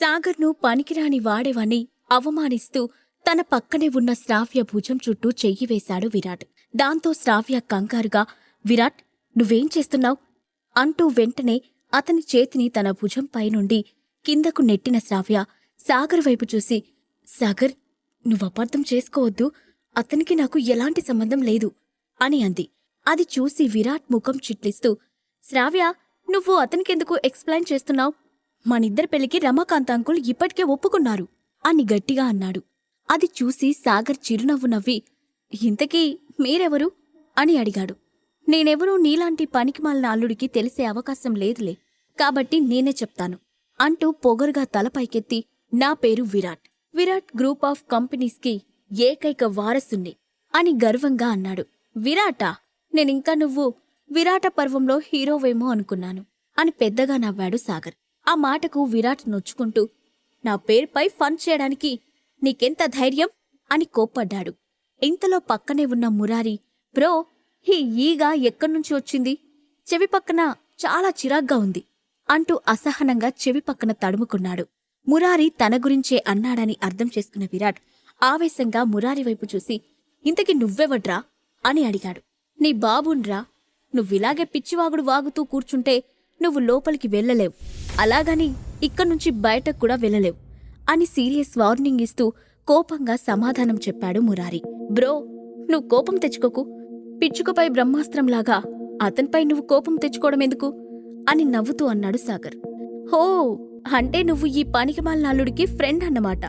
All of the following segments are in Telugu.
సాగర్ను పనికిరాని వాడేవని అవమానిస్తూ తన పక్కనే ఉన్న శ్రావ్య భుజం చుట్టూ చెయ్యి వేశాడు విరాట్. దాంతో శ్రావ్య కంగారుగా విరాట్ నువ్వేం చేస్తున్నావ్? అంటూ వెంటనే అతని చేతిని తన భుజంపై నుండి కిందకు నెట్టిన శ్రావ్య సాగర్ వైపు చూసి సాగర్ నువ్వపార్థం చేసుకోవద్దు. అతనికి నాకు ఎలాంటి సంబంధం లేదు అని అంది. అది చూసి విరాట్ ముఖం చిట్లిస్తూ శ్రావ్య నువ్వు అతనికెందుకు ఎక్స్ప్లెయిన్ చేస్తున్నావు? మనిద్దరి పెళ్ళికి రమాకాంత్ అంకుల్ ఇప్పటికే ఒప్పుకున్నారు అని గట్టిగా అన్నాడు. అది చూసి సాగర్ చిరునవ్వు నవ్వి ఇంతకీ మీరెవరు? అని అడిగాడు. నేనెవరూ నీలాంటి పనికిమాలిన అల్లుడికి తెలిసే అవకాశం లేదులే కాబట్టి నేనే చెప్తాను అంటూ పొగరుగా తల పైకెత్తి నా పేరు విరాట్. విరాట్ గ్రూప్ ఆఫ్ కంపెనీస్కి ఏకైక వారసుణ్ణి అని గర్వంగా అన్నాడు. విరాటా? నేనింకా నువ్వు విరాట పర్వంలో హీరోవేమో అనుకున్నాను అని పెద్దగా నవ్వాడు సాగర్. ఆ మాటకు విరాట్ నొచ్చుకుంటూ నా పేరుపై ఫన్ చేయడానికి నీకెంత ధైర్యం? అని కోప్పడ్డాడు. ఇంతలో పక్కనే ఉన్న మురారి బ్రో ఈ ఈగ ఎక్కడ్నుంచి వచ్చింది? చెవి పక్కన చాలా చిరాగ్గా ఉంది అంటూ అసహనంగా చెవి పక్కన తడుముకున్నాడు. మురారి తన గురించే అన్నాడని అర్థం చేసుకున్న విరాట్ ఆవేశంగా మురారి వైపు చూసి ఇంతకి నువ్వెవడ్రా? అని అడిగాడు. నీ బాబుండ్రా. నువ్విలాగే పిచ్చివాగుడు వాగుతూ కూర్చుంటే నువ్వు లోపలికి వెళ్ళలేవు. అలాగని ఇక్కడ్నుంచి బయటకు కూడా వెళ్ళలేవు అని సీరియస్ వార్నింగ్ ఇస్తూ కోపంగా సమాధానం చెప్పాడు మురారి. బ్రో నువ్వు కోపం తెచ్చుకోకు. పిచ్చుకపై బ్రహ్మాస్త్రంలాగా అతనిపై నువ్వు కోపం తెచ్చుకోవడం ఎందుకు? అని నవ్వుతూ అన్నాడు సాగర్. హో అంటే నువ్వు ఈ పనికిమాల అల్లుడికి ఫ్రెండ్ అన్నమాట.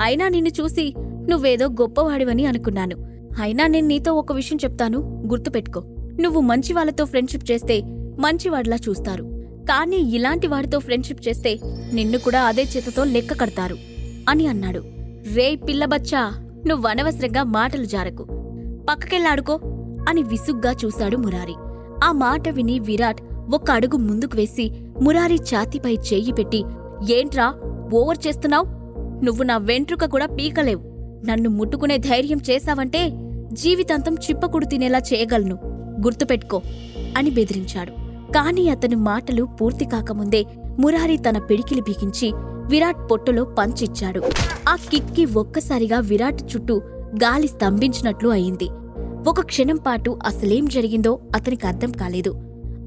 అయినా నిన్ను చూసి నువ్వేదో గొప్పవాడివని అనుకున్నాను. అయినా నేను నీతో ఒక విషయం చెప్తాను గుర్తుపెట్టుకో. నువ్వు మంచి వాళ్ళతో ఫ్రెండ్షిప్ చేస్తే మంచివాడిలా చూస్తారు. కానీ ఇలాంటి వాడితో ఫ్రెండ్షిప్ చేస్తే నిన్ను కూడా అదే చేతతో లెక్క కడతారు అని అన్నాడు. రే పిల్లబచ్చా నువ్వు అనవసరంగా మాటలు జారకు. పక్కకెళ్ళాడుకో అని విసుగ్గా చూశాడు మురారి. ఆ మాట విని విరాట్ ఒక్క అడుగు ముందుకు వేసి మురారి ఛాతీపై చేయి పెట్టి ఏంట్రా ఓవర్ చేస్తున్నావు? నువ్వు నా వెంట్రుక కూడా పీకలేవు. నన్ను ముట్టుకునే ధైర్యం చేశావంటే జీవితాంతం చిప్పకుడు తినేలా చేయగలను. గుర్తుపెట్టుకో అని బెదిరించాడు. కాని అతని మాటలు పూర్తి కాకముందే మురారి తన పిడికిలి బిగించి విరాట్ పొట్టులో పంచిచ్చాడు. ఆ కిక్కి ఒక్కసారిగా విరాట్ చుట్టూ గాలి స్తంభించినట్లు అయింది. ఒక క్షణం పాటు అసలేం జరిగిందో అతనికి అర్థం కాలేదు.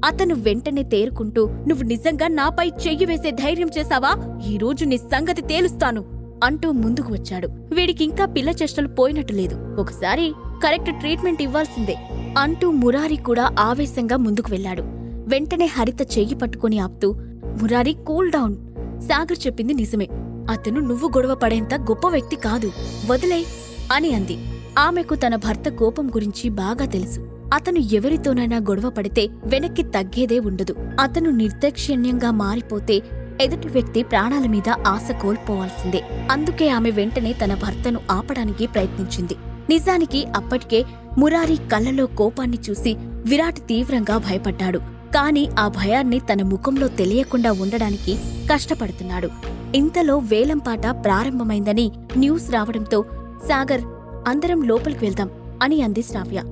అతను వెంటనే తేరుకుంటూ నువ్వు నిజంగా నాపై చెయ్యి వేసే ధైర్యం చేశావా? ఈ రోజు నీ సంగతి తేలుస్తాను అంటూ ముందుకు వచ్చాడు. వీడికింకా పిల్ల చేష్టలు పోయినట్టు లేదు. ఒకసారి కరెక్ట్ ట్రీట్మెంట్ ఇవ్వాల్సిందే అంటూ మురారి కూడా ఆవేశంగా ముందుకు వెళ్ళాడు. వెంటనే హరిత చెయ్యి పట్టుకుని ఆపుతూ మురారి కూల్ డౌన్. సాగర్ చెప్పింది నిజమే. అతను నువ్వు గొడవ పడేంత గొప్ప వ్యక్తి కాదు. వదిలే అని అంది. ఆమెకు తన భర్త కోపం గురించి బాగా తెలుసు. అతను ఎవరితోనైనా గొడవ పడితే వెనక్కి తగ్గేదే ఉండదు. అతను నిర్దాక్షిణ్యంగా మారిపోతే ఎదుటి వ్యక్తి ప్రాణాల మీద ఆశ కోల్పోవాల్సిందే. అందుకే ఆమె వెంటనే తన భర్తను ఆపడానికి ప్రయత్నించింది. నిజానికి అప్పటికే మురారి కళ్ళలో కోపాన్ని చూసి విరాట్ తీవ్రంగా భయపడ్డాడు. కాని ఆ భయాన్ని తన ముఖంలో తెలియకుండా ఉండడానికి కష్టపడుతున్నాడు. ఇంతలో వేలంపాట ప్రారంభమైందని న్యూస్ రావడంతో సాగర్ అందరం లోపలికి వెళ్దాం అని అంది శ్రావ్య.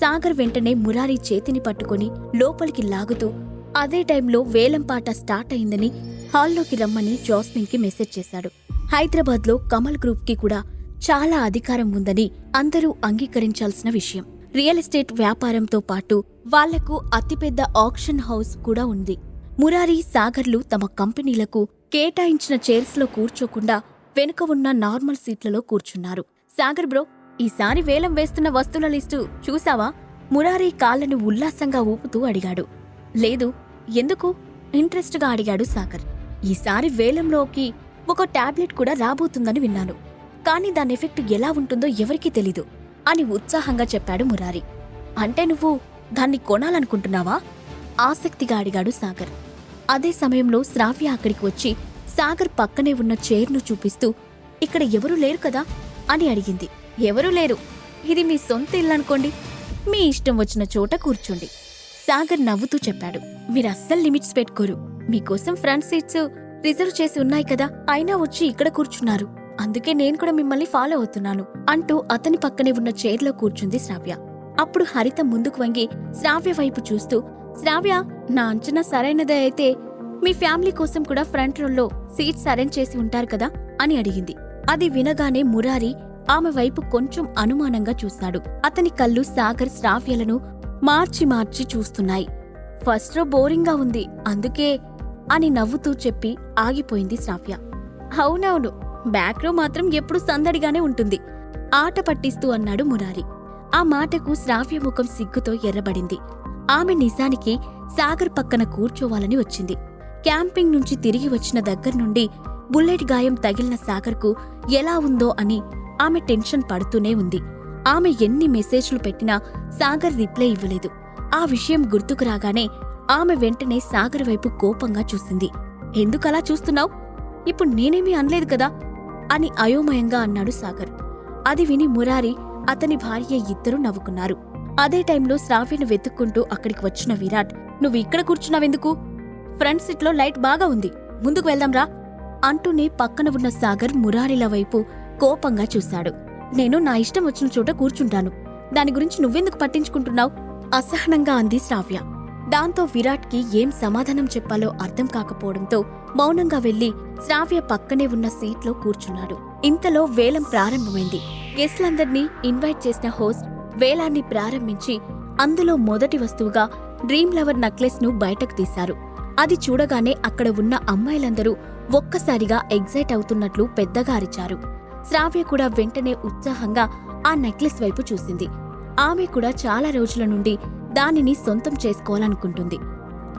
సాగర్ వెంటనే మురారి చేతిని పట్టుకొని లోపలికి లాగుతూ అదే టైంలో వేలంపాట స్టార్ట్ అయిందని హాల్లోకి రమ్మని జాస్మిన్కి మెసేజ్ చేశాడు. హైదరాబాద్లో కమల్ గ్రూప్కి కూడా చాలా అధికారం ఉందని అందరూ అంగీకరించాల్సిన విషయం. రియల్ ఎస్టేట్ వ్యాపారంతో పాటు వాళ్ళకు అతిపెద్ద ఆక్షన్ హౌస్ కూడా ఉంది. మురారి సాగర్లు తమ కంపెనీలకు కేటాయించిన చైర్స్లో కూర్చోకుండా వెనుక ఉన్న నార్మల్ సీట్లలో కూర్చున్నారు. సాగర్ బ్రో ఈసారి వేలం వేస్తున్న వస్తువుల లిస్టు చూసావా మురారి కాళ్ళను ఉల్లాసంగా ఊపుతూ అడిగాడు. లేదు ఎందుకు? ఇంట్రెస్ట్గా అడిగాడు సాగర్. ఈసారి వేలంలోకి ఒక టాబ్లెట్ కూడా రాబోతుందని విన్నాను. కానీ దాని ఎఫెక్ట్ ఎలా ఉంటుందో ఎవరికీ తెలీదు అని ఉత్సాహంగా చెప్పాడు మురారి. అంటే నువ్వు దాన్ని కొనాలనుకుంటున్నావా? ఆసక్తిగా అడిగాడు సాగర్. అదే సమయంలో శ్రావ్య అక్కడికి వచ్చి సాగర్ పక్కనే ఉన్న చైర్ను చూపిస్తూ ఇక్కడ ఎవరూ లేరు కదా? అని అడిగింది. ఎవరూ లేరు. ఇది మీ సొంత ఇల్లు అనుకోండి. మీ ఇష్టం వచ్చిన చోట కూర్చోండి. సాగర్ నవ్వుతూ చెప్పాడు. మీరు అస్సలు లిమిట్స్ పెట్టుకోరు. మీకోసం ఫ్రంట్ సీట్స్ రిజర్వ్ చేసి ఉన్నాయి కదా. అయినా వచ్చి ఇక్కడ కూర్చున్నారు. అందుకే నేను కూడా మిమ్మల్ని ఫాలో అవుతున్నాను అంటూ అతని పక్కనే ఉన్న చైర్లో కూర్చుంది శ్రావ్య. అప్పుడు హరిత ముందుకు వంగి శ్రావ్య వైపు చూస్తూ శ్రావ్య నా అంచనా సరైనదే అయితే మీ ఫ్యామిలీ కోసం కూడా ఫ్రంట్ రోల్లో సీట్స్ అరేంజ్ చేసి ఉంటారు కదా? అని అడిగింది. అది వినగానే మురారి ఆమె వైపు కొంచెం అనుమానంగా చూశాడు అతని కళ్ళు సాగర్ శ్రావ్యలను మార్చి మార్చి చూస్తున్నాయి. ఫస్ట్ రో బోరింగ్గా ఉంది అందుకే అని నవ్వుతూ చెప్పి ఆగిపోయింది శ్రావ్య. అవునవును బ్యాక్ రో మాత్రం ఎప్పుడు సందడిగానే ఉంటుంది ఆట పట్టిస్తూ అన్నాడు మురారి. ఆ మాటకు శ్రావ్యముఖం సిగ్గుతో ఎర్రబడింది. ఆమె నిజానికి సాగర్ పక్కన కూర్చోవాలని వచ్చింది. క్యాంపింగ్ నుంచి తిరిగి వచ్చిన దగ్గర నుండి బుల్లెట్ గాయం తగిలిన సాగర్కు ఎలా ఉందో అని ఆమె టెన్షన్ పడుతూనే ఉంది. ఆమె ఎన్ని మెసేజ్లు పెట్టినా సాగర్ రిప్లై ఇవ్వలేదు. ఆ విషయం గుర్తుకు రాగానే ఆమె వెంటనే సాగర్ వైపు కోపంగా చూసింది. ఎందుకలా చూస్తున్నావు? ఇప్పుడు నేనేమీ అనలేదు కదా? అని అయోమయంగా అన్నాడు సాగర్. అది విని మురారి అతని భార్య ఇద్దరూ నవ్వుకున్నారు. అదే టైంలో శ్రావ్యను వెతుక్కుంటూ అక్కడికి వచ్చిన విరాట్ నువ్వు ఇక్కడ కూర్చున్నావెందుకు? ఫ్రంట్ సీట్లో లైట్ బాగా ఉంది. ముందుకు వెళ్దాంరా అంటూనే పక్కన ఉన్న సాగర్ మురారిల వైపు కోపంగా చూశాడు. నేను నా ఇష్టం వచ్చిన చోట కూర్చుంటాను. దాని గురించి నువ్వెందుకు పట్టించుకుంటున్నావు? అసహనంగా అంది శ్రావ్య. దాంతో విరాట్కి ఏం సమాధానం చెప్పాలో అర్థం కాకపోవడంతో మౌనంగా వెళ్ళి శ్రావ్య పక్కనే ఉన్న సీట్లో కూర్చున్నాడు. ఇంతలో వేలం ప్రారంభమైంది. గెస్ట్లందర్నీ ఇన్వైట్ చేసిన హోస్ట్ వేలాన్ని ప్రారంభించి అందులో మొదటి వస్తువుగా డ్రీమ్ లవర్ నెక్లెస్ను బయటకు తీశారు. అది చూడగానే అక్కడ ఉన్న అమ్మాయిలందరూ ఒక్కసారిగా ఎగ్జైట్ అవుతున్నట్లు పెద్దగా అరిచారు. శ్రావ్య కూడా వెంటనే ఉత్సాహంగా ఆ నెక్లెస్ వైపు చూసింది. ఆమె కూడా చాలా రోజుల నుండి దానిని సొంతం చేసుకోవాలనుకుంటుంది.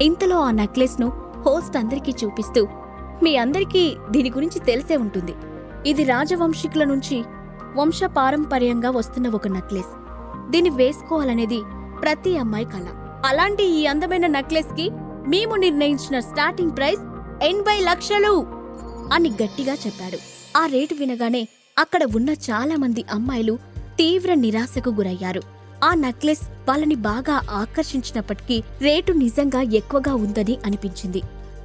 ఇంతలో ఆ నెక్లెస్ను హోస్ట్ అందరికీ చూపిస్తూ మీ అందరికీ దీని గురించి తెలిసే ఉంటుంది. ఇది రాజవంశికుల నుంచి వంశ పారంపర్యంగా వస్తున్న ఒక నెక్లెస్. దీన్ని వేసుకోవాలనేది ప్రతి అమ్మాయి కల. అలాంటి ఈ అందమైన నెక్లెస్కి మేము నిర్ణయించిన స్టార్టింగ్ ప్రైస్ ఎనభై లక్షలు! అని గట్టిగా చెప్పాడు. ఆ రేటు వినగానే అక్కడ ఉన్న చాలా మంది అమ్మాయిలు తీవ్ర నిరాశకు గురయ్యారు. ఆ నెక్లెస్ వాళ్ళని బాగా ఆకర్షించినప్పటికీ రేటు నిజంగా ఎక్కువగా ఉందని అనిపించింది.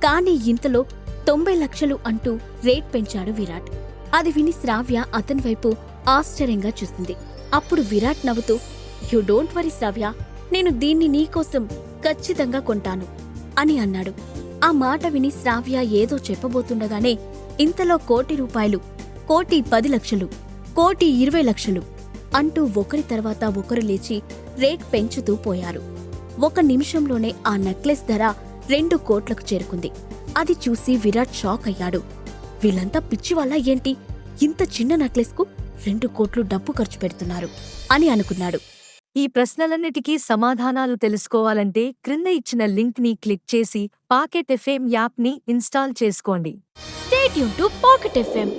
కానీ ఇంతలో తొంభై లక్షలు అంటూ రేట్ పెంచాడు విరాట్. అది విని శ్రావ్య అతని వైపు ఆశ్చర్యంగా చూసింది. అప్పుడు విరాట్ నవ్వుతూ యు డోంట్ వరీ శ్రావ్య నేను దీన్ని నీకోసం ఖచ్చితంగా కొంటాను అని అన్నాడు. ఆ మాట విని శ్రావ్య ఏదో చెప్పబోతుండగానే ఇంతలో కోటి రూపాయలు కోటి పది లక్షలు కోటి ఇరవై లక్షలు అంటూ ఒకరి తర్వాత ఒకరు లేచి రేట్ పెంచుతూ పోయారు. ఒక నిమిషంలోనే ఆ నెక్లెస్ ధర రెండు కోట్లకు చేరుకుంది. అది చూసి విరాట్ షాక్ అయ్యాడు. వీళ్ళంతా పిచ్చి వల్ల ఏంటి? ఇంత చిన్న నెక్లెస్కు రెండు కోట్లు డబ్బు ఖర్చు పెడుతున్నారు అని అనుకున్నాడు. ఈ ప్రశ్నలన్నిటికీ సమాధానాలు తెలుసుకోవాలంటే క్రింద ఇచ్చిన లింక్ని క్లిక్ చేసి పాకెట్ ఎఫ్ఎం యాప్ని ఇన్స్టాల్ చేసుకోండి. Stay tuned to pocket FM.